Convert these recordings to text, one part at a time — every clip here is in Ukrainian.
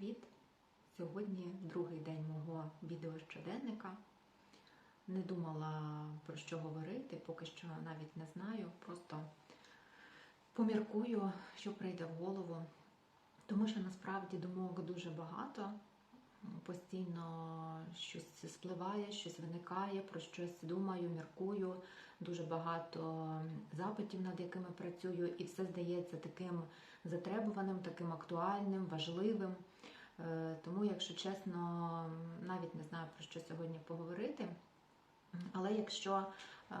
привіт! Сьогодні другий день мого відеощоденника. Не думала про що говорити, поки що навіть не знаю. Просто поміркую, що прийде в голову. Тому що насправді думок дуже багато. Постійно щось спливає, щось виникає, про щось думаю, міркую. Дуже багато запитів, над якими працюю, і все здається таким затребуваним, таким актуальним, важливим. Е, Тому, якщо чесно, навіть не знаю про що сьогодні поговорити. Але якщо е,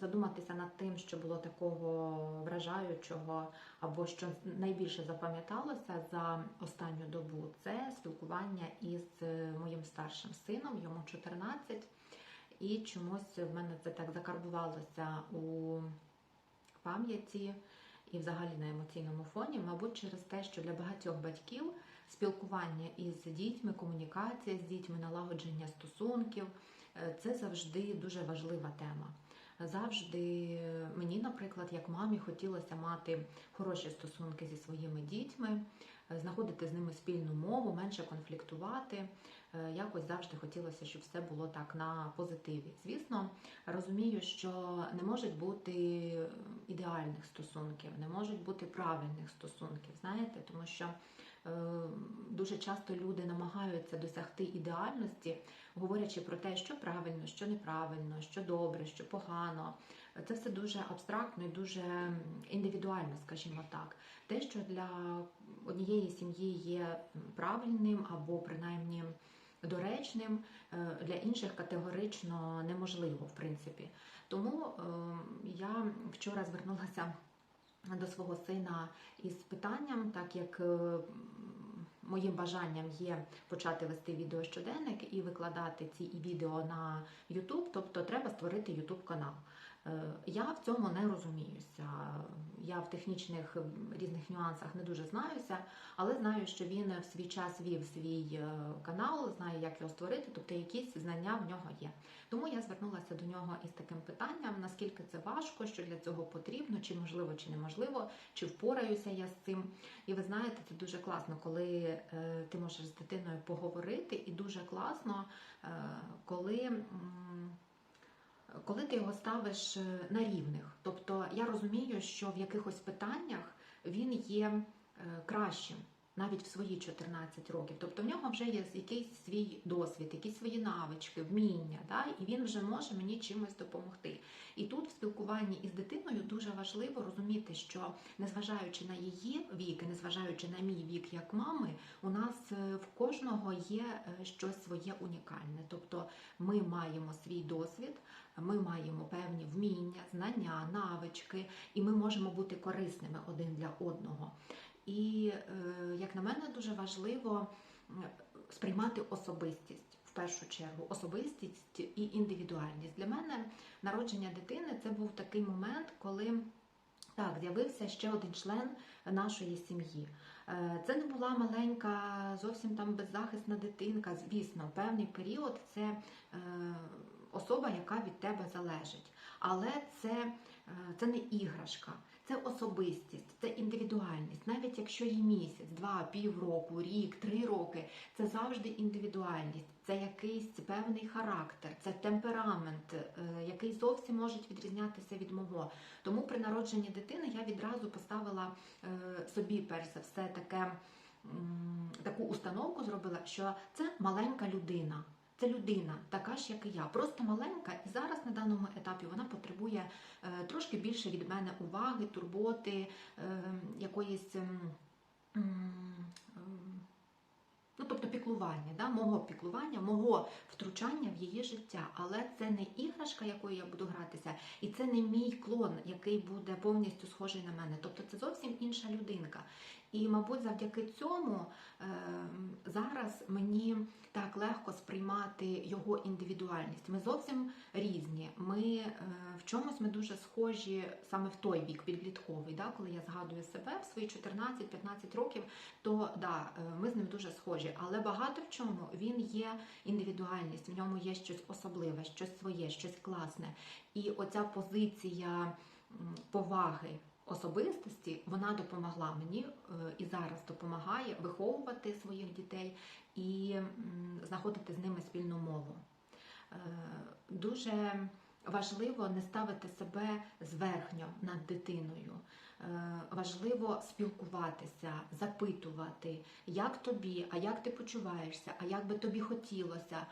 задуматися над тим, що було такого вражаючого, або що найбільше запам'яталося за останню добу, це спілкування із моїм старшим сином, йому 14, і чомусь в мене це так закарбувалося у пам'яті і взагалі на емоційному фоні, мабуть, через те, що для багатьох батьків спілкування із дітьми, комунікація з дітьми, налагодження стосунків е, це завжди дуже важлива тема. Завжди мені, наприклад, як мамі, хотілося мати хороші стосунки зі своїми дітьми, е, знаходити з ними спільну мову, менше конфліктувати. Е, Якось завжди хотілося, щоб все було так на позитиві. Звісно, розумію, що не можуть бути ідеальних стосунків, не можуть бути правильних стосунків, знаєте, тому що е, дуже часто люди намагаються досягти ідеальності, говорячи про те, що правильно, що неправильно, що добре, що погано. Це все дуже абстрактно і дуже індивідуально, скажімо так. Те, що для однієї сім'ї є правильним або принаймні доречним, е, для інших категорично неможливо, в принципі. Тому е, я вчора звернулася до свого сина із питанням, так як е, моїм бажанням є почати вести відео щоденник і викладати ці відео на YouTube, тобто треба створити YouTube канал. Я в цьому не розуміюся. Я в технічних різних нюансах не дуже знаюся, але знаю, що він в свій час вів свій канал, знає, як його створити, тобто якісь знання в нього є. Тому я звернулася до нього із таким питанням: наскільки це важко, що для цього потрібно, чи можливо, чи неможливо, чи впораюся я з цим. І ви знаєте, це дуже класно, коли ти можеш з дитиною поговорити, і дуже класно, коли коли ти його ставиш на рівних. Тобто я розумію, що в якихось питаннях він є кращим. Навіть в свої 14 років, тобто в нього вже є якийсь свій досвід, якісь свої навички, вміння, да? і він вже може мені чимось допомогти. І тут в спілкуванні із дитиною дуже важливо розуміти, що незважаючи на її вік, незважаючи на мій вік як мами, у нас в кожного є щось своє унікальне. Тобто ми маємо свій досвід, ми маємо певні вміння, знання, навички, і ми можемо бути корисними один для одного. І, як на мене, дуже важливо сприймати особистість в першу чергу, особистість і індивідуальність. Для мене народження дитини це був такий момент, коли так, з'явився ще один член нашої сім'ї. Це не була маленька, зовсім там беззахисна дитинка. Звісно, певний період це особа, яка від тебе залежить. Але це, це не іграшка. Це особистість, це індивідуальність. Навіть якщо є місяць, два, півроку, рік, три роки, це завжди індивідуальність, це якийсь певний характер, це темперамент, який зовсім може відрізнятися від мого. Тому при народженні дитини я відразу поставила собі, перш за все, таке, таку установку зробила, що це маленька людина. Це людина, така ж, як і я, просто маленька, і зараз на даному етапі вона потребує е, трошки більше від мене уваги, турботи, е, якоїсь. Е, Ну, тобто піклування, да, мого піклування, мого втручання в її життя. Але це не іграшка, якою я буду гратися, і це не мій клон, який буде повністю схожий на мене. Тобто це зовсім інша людинка. І, мабуть, завдяки цьому е, зараз мені так легко сприймати його індивідуальність. Ми зовсім різні. Ми е, в чомусь ми дуже схожі саме в той вік підлітковий. Да, Коли я згадую себе в свої 14-15 років, то да, ми з ним дуже схожі. Але багато в чому він є індивідуальність, в ньому є щось особливе, щось своє, щось класне. І оця позиція поваги особистості вона допомогла мені е, і зараз допомагає виховувати своїх дітей і знаходити з ними спільну мову. Е, Дуже важливо не ставити себе зверхньо над дитиною. Е, Важливо спілкуватися, запитувати, як тобі, а як ти почуваєшся, а як би тобі хотілося.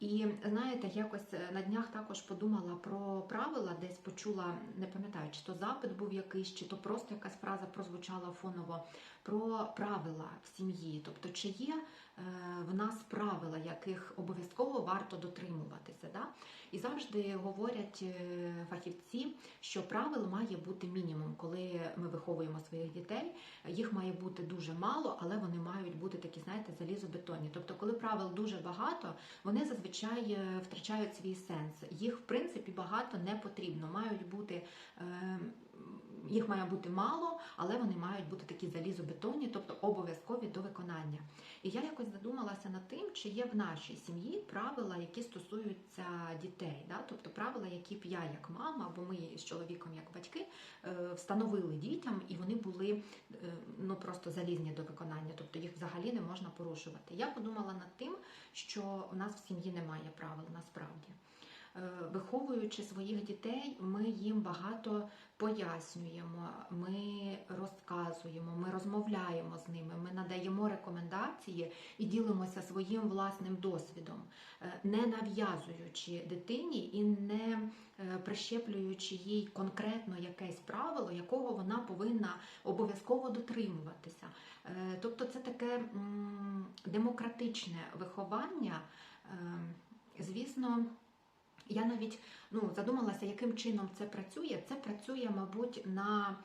І знаєте, якось е, на днях також подумала про правила, десь почула, не пам'ятаю, чи то запит був якийсь, чи то просто якась фраза прозвучала фоново про правила в сім'ї. Тобто, чи є е, в нас правила, яких обов'язково варто дотримуватися. Да? І завжди говорять е, фахівці, що правил має бути мінімум, коли ми виховуємо своїх дітей. Їх має бути дуже мало, але вони мають бути такі, знаєте, залізобетонні. Тобто, коли правил дуже багато, вони зазвичай е, втрачають свій сенс. Їх, в принципі, багато не потрібно. Мають бути. Їх має бути мало, але вони мають бути такі залізобетонні, тобто обов'язкові до виконання. І я якось задумалася над тим, чи є в нашій сім'ї правила, які стосуються дітей, да? тобто правила, які б я як мама, або ми з чоловіком як батьки е, встановили дітям, і вони були е, ну просто залізні до виконання, тобто їх взагалі не можна порушувати. Я подумала над тим, що у нас в сім'ї немає правил насправді. Е, Виховуючи своїх дітей, ми їм багато пояснюємо, ми розказуємо, ми розмовляємо з ними, ми надаємо рекомендації і ділимося своїм власним досвідом, е, не нав'язуючи дитині і не е, прищеплюючи їй конкретно якесь правило, якого вона повинна обов'язково дотримуватися. Тобто, це таке демократичне виховання, звісно. Я навіть ну, задумалася, яким чином це працює. Це працює, мабуть, на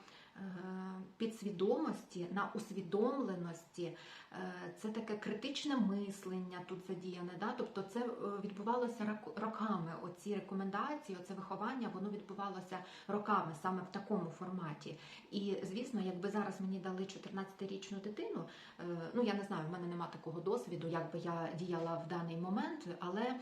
підсвідомості, на усвідомленості. Е, Це таке критичне мислення тут задіяне. Да? Тобто це е, відбувалося роками. Оці рекомендації, оце виховання, воно відбувалося роками саме в такому форматі. І звісно, якби зараз мені дали 14-річну дитину, е, ну я не знаю, в мене нема такого досвіду, як би я діяла в даний момент, але е,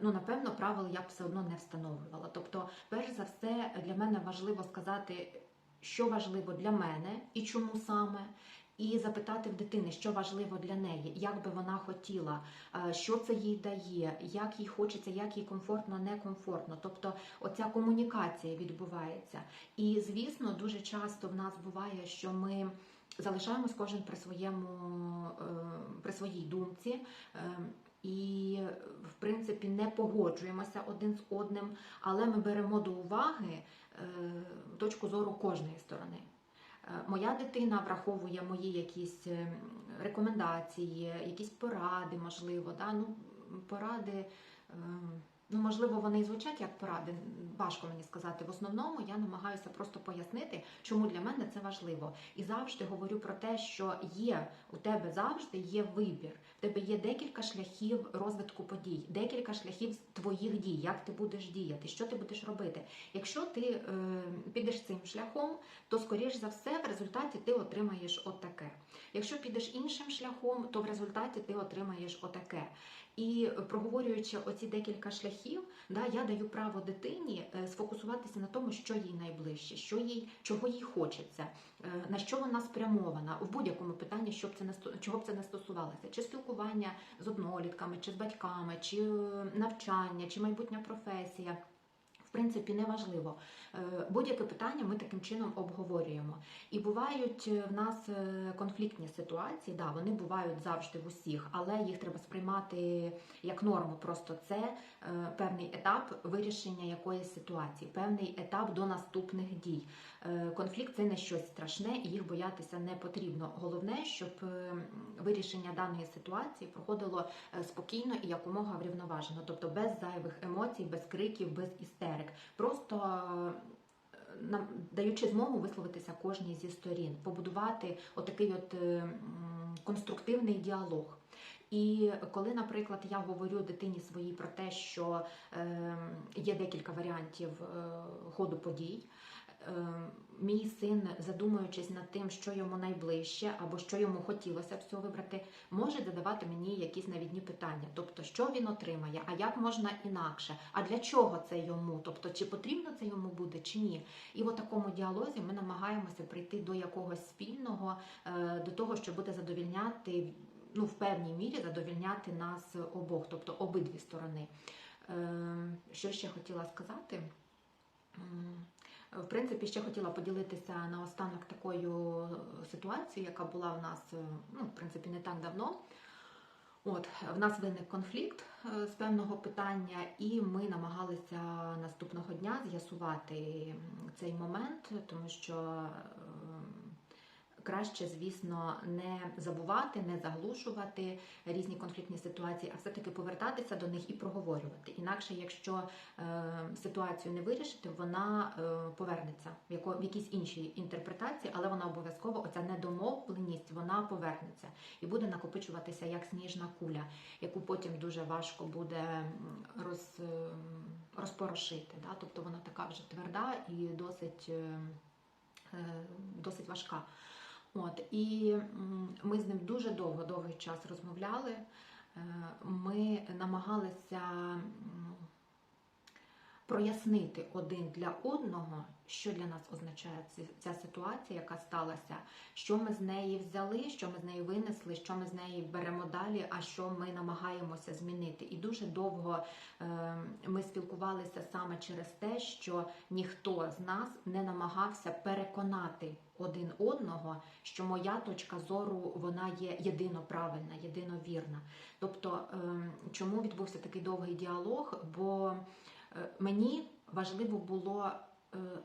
ну напевно правил я б все одно не встановлювала. Тобто, перш за все, для мене важливо сказати, що важливо для мене і чому саме. І запитати в дитини, що важливо для неї, як би вона хотіла, е, що це їй дає, як їй хочеться, як їй комфортно, некомфортно. Тобто, оця комунікація відбувається. І звісно, дуже часто в нас буває, що ми залишаємось кожен при своєму е, при своїй думці. І, в принципі, не погоджуємося один з одним, але ми беремо до уваги е, точку зору кожної сторони. Е, Моя дитина враховує мої якісь е, рекомендації, якісь поради, можливо. Да? Ну, поради, е, ну, можливо, вони і звучать як поради, важко мені сказати. В основному я намагаюся просто пояснити, чому для мене це важливо. І завжди говорю про те, що є у тебе завжди є вибір. В тебе є декілька шляхів розвитку подій, декілька шляхів твоїх дій, як ти будеш діяти, що ти будеш робити. Якщо ти е, підеш цим шляхом, то скоріш за все в результаті ти отримаєш отаке. Якщо підеш іншим шляхом, то в результаті ти отримаєш отаке. І проговорюючи оці декілька шляхів, да, я даю право дитині е, сфокусуватися на тому, що їй найближче, що їй, чого їй хочеться, е, на що вона спрямована в будь-якому питанні, щоб це не чого б це не стосувалося, чи спілкування з однолітками, чи з батьками, чи е, навчання, чи майбутня професія. Принципі, неважливо. Е, Будь-яке питання ми таким чином обговорюємо. І бувають е, в нас е, конфліктні ситуації, да, вони бувають завжди в усіх, але їх треба сприймати як норму. Просто це певний етап вирішення якоїсь ситуації, певний етап до наступних дій. Конфлікт це не щось страшне, і їх боятися не потрібно. Головне, щоб вирішення даної ситуації проходило спокійно і якомога врівноважено, тобто без зайвих емоцій, без криків, без істерик. Просто е, даючи змогу висловитися кожній зі сторін, побудувати отакий от е, конструктивний діалог. І коли, наприклад, я говорю дитині своїй про те, що е, є декілька варіантів ходу подій, мій син, задумуючись над тим, що йому найближче, або що йому хотілося б цього вибрати, може задавати мені якісь навідні питання. Тобто, що він отримає, а як можна інакше, а для чого це йому? Тобто, чи потрібно це йому буде, чи ні? І в такому діалозі ми намагаємося прийти до якогось спільного, е, до того, що буде задовільняти. Ну, в певній мірі задовільняти нас обох, тобто обидві сторони. Е, Що ще хотіла сказати? В принципі, ще хотіла поділитися наостанок такою ситуацією, яка була в нас, е, ну, в принципі, не так давно. От, в нас виник конфлікт е, з певного питання, і ми намагалися наступного дня з'ясувати цей момент, тому що е, краще, звісно, не забувати, не заглушувати різні конфліктні ситуації, а все-таки повертатися до них і проговорювати. Інакше, якщо е, ситуацію не вирішити, вона е, повернеться в, якійсь іншій інтерпретації, але вона обов'язково, оця недомовленість, вона повернеться і буде накопичуватися як сніжна куля, яку потім дуже важко буде роз, е, розпорошити. Да? Тобто вона така вже тверда і досить, досить важка. От і ми з ним дуже довго, довгий час розмовляли. Е, Ми намагалися прояснити один для одного, що для нас означає ця ситуація, яка сталася, що ми з неї взяли, що ми з неї винесли, що ми з неї беремо далі, а що ми намагаємося змінити. І дуже довго е, ми спілкувалися саме через те, що ніхто з нас не намагався переконати один одного, що моя точка зору вона є єдино правильна, єдино вірна. Тобто, ем, чому відбувся такий довгий діалог? Бо е, мені важливо було е,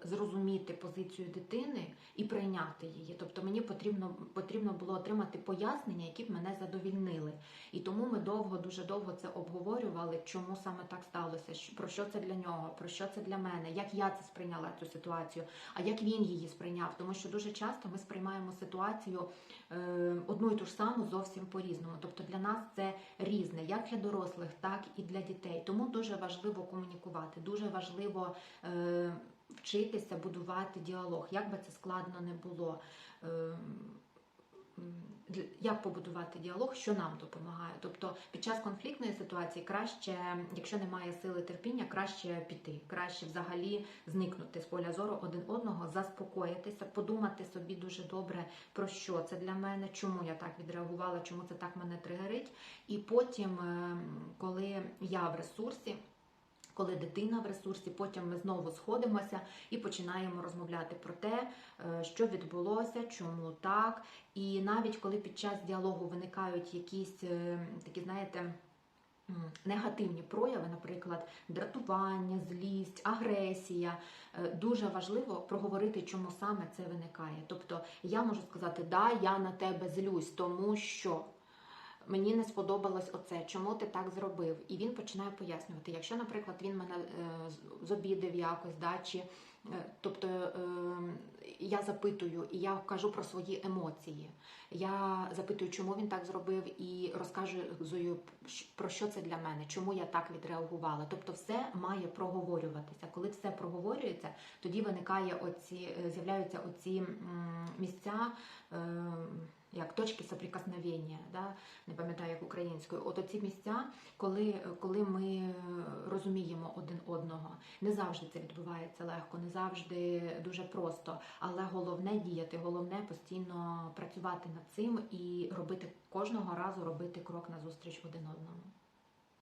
зрозуміти позицію дитини і прийняти її. Тобто мені потрібно, потрібно було отримати пояснення, які б мене задовільнили. І тому ми довго, дуже довго це обговорювали, чому саме так сталося, про що це для нього, про що це для мене, як я це сприйняла цю ситуацію, а як він її сприйняв. Тому що дуже часто ми сприймаємо ситуацію е, одну і ту ж саму зовсім по-різному. Тобто для нас це різне, як для дорослих, так і для дітей. Тому дуже важливо комунікувати, дуже важливо е, вчитися будувати діалог, як би це складно не було. Е, м, для- як побудувати діалог, що нам допомагає. Тобто під час конфліктної ситуації краще, якщо немає сили терпіння, краще піти, краще взагалі зникнути з поля зору один одного, заспокоїтися, подумати собі дуже добре про що це для мене, чому я так відреагувала, чому це так мене тригерить. І потім, е, коли я в ресурсі. Коли дитина в ресурсі, потім ми знову сходимося і починаємо розмовляти про те, е, що відбулося, чому так. І навіть коли під час діалогу виникають якісь е, такі, знаєте, негативні прояви, наприклад, дратування, злість, агресія, е, дуже важливо проговорити, чому саме це виникає. Тобто я можу сказати, да, я на тебе злюсь, тому що. Мені не сподобалось оце, чому ти так зробив? І він починає пояснювати. Якщо, наприклад, він мене е, зобідив якось, да, чи, е, тобто е, я запитую і я кажу про свої емоції. Я запитую, чому він так зробив, і розказую про що це для мене, чому я так відреагувала. Тобто, все має проговорюватися. Коли все проговорюється, тоді виникає оці, з'являються оці місця. Як точки соприкосновення, да? не пам'ятаю як українською. От оці місця, коли, коли ми е, розуміємо один одного. Не завжди це відбувається легко, не завжди дуже просто. Але головне діяти, головне постійно працювати над цим і робити кожного разу робити крок назустріч один одному.